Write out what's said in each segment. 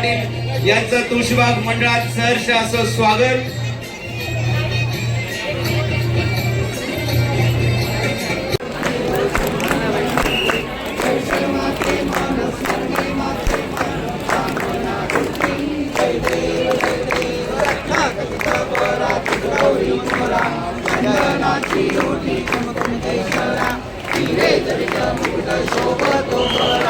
पाटील यांचं तुळशीबाग मंडळात सहर्ष असं स्वागत शोभतो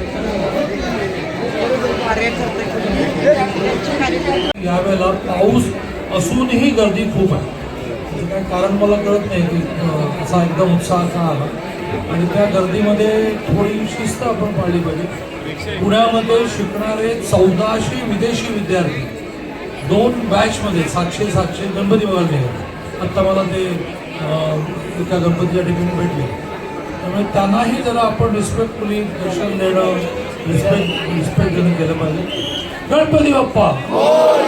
यावेळेला पाऊस असूनही गर्दी खूप आहे. म्हणजे काय कारण मला कळत नाही की असा एकदम उत्साह का आला. आणि त्या गर्दीमध्ये थोडी शिस्त आपण पाळली पाहिजे. पुण्यामध्ये शिकणारे चौदाशे विदेशी विद्यार्थी दोन बॅचमध्ये सातशे सातशे गणपती बघायला निघाले. आत्ता मला ते त्या गणपतीच्या ठिकाणी भेटले. त्यामुळे त्यांनाही जरा आपण रिस्पेक्टफुली दर्शन देणं రెస్పెక్ట్ రెస్పెక్ట్ని గెలవాలి గణపతి అప్ప. Oh,